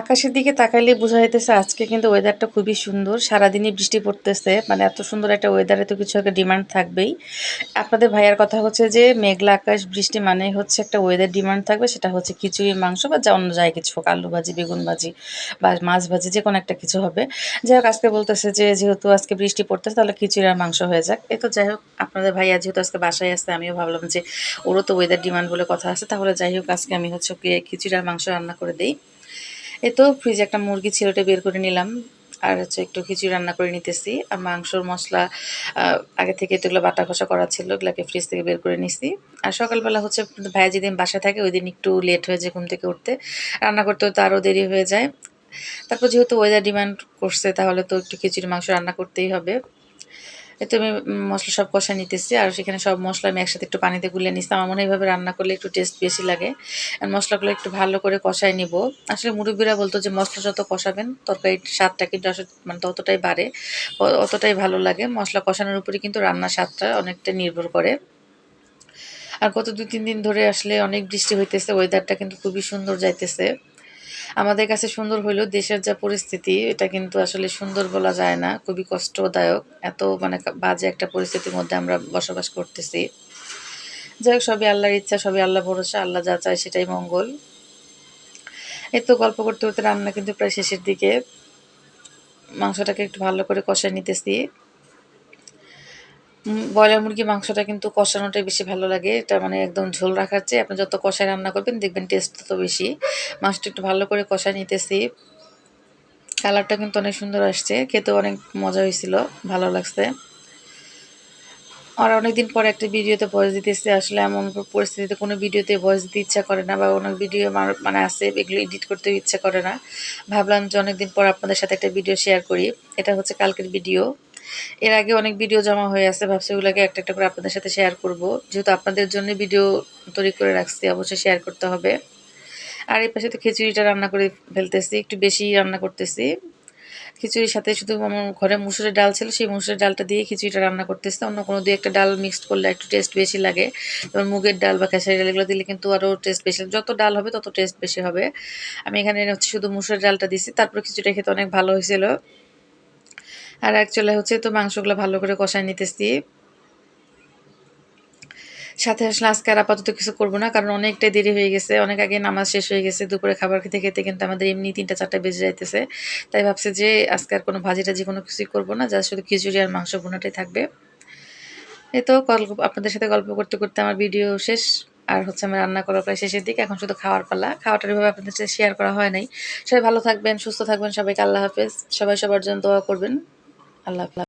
আকাশের দিকে তাকাইলে বোঝা যাইতেছে আজকে কিন্তু ওয়েদারটা খুবই সুন্দর। সারাদিনই বৃষ্টি পড়তেছে মানে এত সুন্দর একটা ওয়েদারে তো কিছু একটা ডিমান্ড থাকবেই। আপনাদের ভাইয়ার কথা হচ্ছে যে, মেঘলা আকাশ, বৃষ্টি মানে হচ্ছে একটা ওয়েদার ডিমান্ড থাকবে, সেটা হচ্ছে খিচুড়ি, মাংস বা যা অন্য যায় কিছু হোক, আলু ভাজি, বেগুন ভাজি বা মাছ ভাজি, যে কোনো একটা কিছু হবে। যাই হোক, আজকে বলতেছে যে, যেহেতু আজকে বৃষ্টি পড়তেছে, তাহলে খিচুড়ি আর মাংস হয়ে যাক। এ তো যাই হোক, আপনাদের ভাইয়া যেহেতু আজকে বাসায় আসছে আমিও ভাবলাম যে, ওরও তো ওয়েদার ডিমান্ড বলে কথা আছে, তাহলে যাই হোক, আজকে আমি হচ্ছে খিচুড়ি আর মাংস রান্না করে দিই। এ তো ফ্রিজে একটা মুরগি ছিল ওটা বের করে নিলাম। আর হচ্ছে একটু খিচুড়ি রান্না করে নিতেছি। আর মাংসর মশলা আগে থেকে এগুলো বাটা কষা করা ছিল, ওগুলোকে ফ্রিজ থেকে বের করে নিছি। আর সকালবেলা হচ্ছে ভাইয়া যেদিন বাসা থাকে, ওই দিন একটু লেট হয়ে যায় ঘুম থেকে উঠতে। রান্না করতেও তো আরও দেরি হয়ে যায়। তারপর যেহেতু ওয়েদার ডিমান্ড করছে, তাহলে তো একটু খিচুড়ি, মাংস রান্না করতেই হবে। এতে আমি মশলা সব কষা নিতেছি আর সেখানে সব মশলা আমি একসাথে একটু পানিতে গুলে নিচ্ছি আমার মনে এইভাবে রান্না করলে একটু টেস্ট বেশি লাগে। আর মশলাগুলো একটু ভালো করে কষাই নিব। আসলে মুরব্বীরা বলতো যে মশলা যত কষাবেন, তরকারির স্বাদটা কিন্তু আসলে মানে ততটাই বাড়ে অতটাই ভালো লাগে। মশলা কষানোর উপরে কিন্তু রান্নার স্বাদটা অনেকটা নির্ভর করে। আর গত দু তিন দিন ধরে আসলে অনেক বৃষ্টি হইতেছে ওয়েদারটা কিন্তু খুবই সুন্দর যাইতেছে। আমাদের কাছে সুন্দর হইলেও দেশের যা পরিস্থিতি, এটা কিন্তু আসলে সুন্দর বলা যায় না, খুবই কষ্টদায়ক। এত মানে বাজে একটা পরিস্থিতির মধ্যে আমরা বসবাস করতেছি। যাই হোক, সবই আল্লাহর ইচ্ছা, সবই আল্লাহ ভরসা, আল্লাহ যা চায় সেটাই মঙ্গল। এই তো গল্প করতে করতে রান্না কিন্তু প্রায় শেষের দিকে। মাংসটাকে একটু ভালো করে কষায় নিতেছি। ব্রয়লার মুরগি মাংসটা কিন্তু কষানোটাই বেশি ভালো লাগে। এটা মানে একদম ঝোল রাখার চেয়ে আপনি যত কষায় রান্না করবেন দেখবেন টেস্ট তত বেশি। মাংসটা একটু ভালো করে কষায় নিতেছি। কালারটা কিন্তু অনেক সুন্দর আসছে। খেতে অনেক মজা হয়েছিল, ভালো লাগছে। আর অনেকদিন পরে একটা ভিডিওতে ভয়েস দিতেছে, আসলে এমন পরিস্থিতিতে কোনো ভিডিওতে ভয়েস দিতে ইচ্ছা করে না বা অনেক ভিডিও মানে আছে, এগুলো এডিট করতে ইচ্ছা করে না। ভাবলাম যে অনেকদিন পর আপনাদের সাথে একটা ভিডিও শেয়ার করি। এটা হচ্ছে কালকের ভিডিও এর আগে অনেক ভিডিও জমা হয়ে আছে, ভাবছি ওগুলোকে একটা একটা করে আপনাদের সাথে শেয়ার করব। যেহেতু আপনাদের জন্য ভিডিও তৈরি করে রাখছি, অবশ্যই শেয়ার করতে হবে। আর এই পাশে তো খিচুড়িটা রান্না করে ফেলতেছি, একটু বেশি রান্না করতেছি। খিচুড়ির সাথে শুধু আমার ঘরে মুসুরের ডাল ছিল, সেই মুসুরের ডালটা দিয়ে খিচুড়িটা রান্না করতেছি। অন্য কোনো দিয়ে একটা ডাল মিক্সড করলে একটু টেস্ট বেশি লাগে। যেমন মুগের ডাল বা খেসারি ডাল, এগুলো দিলে কিন্তু আরও টেস্ট বেশি যত ডাল হবে তত টেস্ট বেশি হবে। আমি এখানে হচ্ছে শুধু মুসুরের ডালটা দিছি, তারপর খিচুড়িটা খেতে অনেক ভালো হয়েছিল। আর অ্যাকচুয়ালি হচ্ছে তো মাংসগুলো ভালো করে কষায় নিতেছি। সাথে আসলে আজকে আর আপাতত কিছু করব না, কারণ অনেকটাই দেরি হয়ে গেছে। অনেক আগে নামাজ শেষ হয়ে গেছে, দুপুরে খাবার খেতে খেতে কিন্তু আমাদের এমনি তিনটা চারটা বেজে যাইতেছে। তাই ভাবছে যে আজকে আর কোনো ভাজি টাজি কোনো কিছুই করব না, যা শুধু খিচুড়ি আর মাংস বোনাটাই থাকবে। এই তো গল্প, আপনাদের সাথে গল্প করতে করতে আমার ভিডিও শেষ, আর হচ্ছে আমার রান্না করার প্রায় শেষের দিকে, এখন শুধু খাওয়ার পালা। খাওয়াটার এভাবে আপনাদের সাথে শেয়ার করা হয় নাই। সবাই ভালো থাকবেন, সুস্থ থাকবেন, সবাইকে আল্লাহ হাফেজ। সবাই সবার জন্য দোয়া করবেন। আল্লাহ